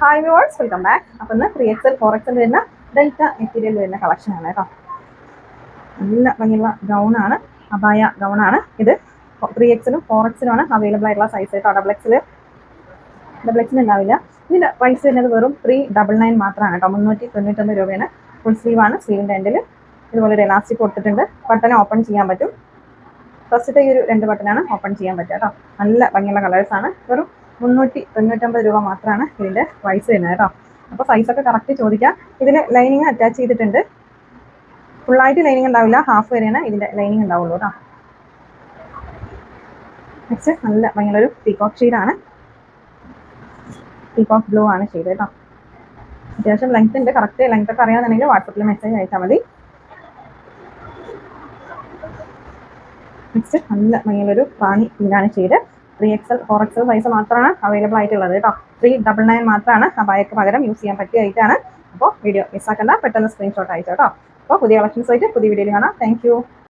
Hi viewers welcome back അപ്പം ഇന്ന് three XL four XL വരുന്ന ഡെൽറ്റ മെറ്റീരിയൽ വരുന്ന കളക്ഷൻ ആണ് കേട്ടോ. നല്ല ഭംഗിയുള്ള ഗൗൺ ആണ് അബായ ഗൗൺ ആണ്. ഇത് ത്രീ എക്സിലും ഫോർ എക്സിലും ആണ് അവൈലബിൾ ആയിട്ടുള്ള സൈസ് കേട്ടോ ഡബിൾ എക്സിൽ ഡബിൾ എക്സിൽ ഉണ്ടാവില്ല. ഇതിന്റെ പ്രൈസ് വരുന്നത് വെറും ത്രീ ഡബിൾ നയൻ മാത്രമാണ് കേട്ടോ മുന്നൂറ്റി തൊണ്ണൂറ്റൊമ്പത് രൂപയാണ്. ഫുൾ സ്ലീവ് ആണ് സ്ലീവിന്റെ എൻഡിൽ ഇതുപോലെ ഒരു എലാസ്റ്റിക് കൊടുത്തിട്ടുണ്ട്. ബട്ടൺ ഓപ്പൺ ചെയ്യാൻ പറ്റും. ഫസ്റ്റത്തെ ഈ ഒരു രണ്ട് ബട്ടനാണ് ഓപ്പൺ ചെയ്യാൻ പറ്റുക കേട്ടോ. നല്ല ഭംഗിയുള്ള കളേഴ്സ് ആണ്. വെറും മുന്നൂറ്റി തൊണ്ണൂറ്റൊമ്പത് രൂപ മാത്രമാണ് ഇതിന്റെ പ്രൈസ് വരുന്നത് കേട്ടോ. അപ്പോൾ സൈസൊക്കെ കറക്റ്റ് ചോദിക്കാം. ഇതിന് ലൈനിങ് അറ്റാച്ച് ചെയ്തിട്ടുണ്ട്. ഫുള്ളായിട്ട് ലൈനിങ് ഉണ്ടാവില്ല. ഹാഫ് വരെയാണ് ഇതിന്റെ ലൈനിങ് ഉണ്ടാവുള്ളൂ കേട്ടോ. നെക്സ്റ്റ് നല്ല ഭയങ്കര പീകോക്ക് ഷെയ്ഡാണ് പീകോക്ക് ബ്ലൂ ആണ് ഷെയ്ഡ് കേട്ടോ. അത്യാവശ്യം ലെങ്ത് ഉണ്ട്. കറക്റ്റ് ലെങ്ത് ഒക്കെ അറിയാമെന്നുണ്ടെങ്കിൽ വാട്സപ്പിൽ മെസ്സേജ് അയച്ചാൽ മതി. നെക്സ്റ്റ് നല്ല ഭയങ്കര ഒരു റാണി ഇതാണ് shade three XL four XL size മാത്രമാണ് അവൈലബിൾ ആയിട്ടുള്ളത് കേട്ടോ ത്രീ ഡബിൾ നയൻ മാത്രമാണ് അബായക്ക് പകരം യൂസ് ചെയ്യാൻ പറ്റിയ ഐറ്റാണ് അപ്പോൾ വീഡിയോ മിസ്സാക്കണ്ട പെട്ടെന്ന് സ്ക്രീൻഷോട്ട് അയച്ചോ കേട്ടോ അപ്പോൾ പുതിയ കളക്ഷൻസ് ആയിട്ട് പുതിയ വീഡിയോയിൽ കാണാം. താങ്ക്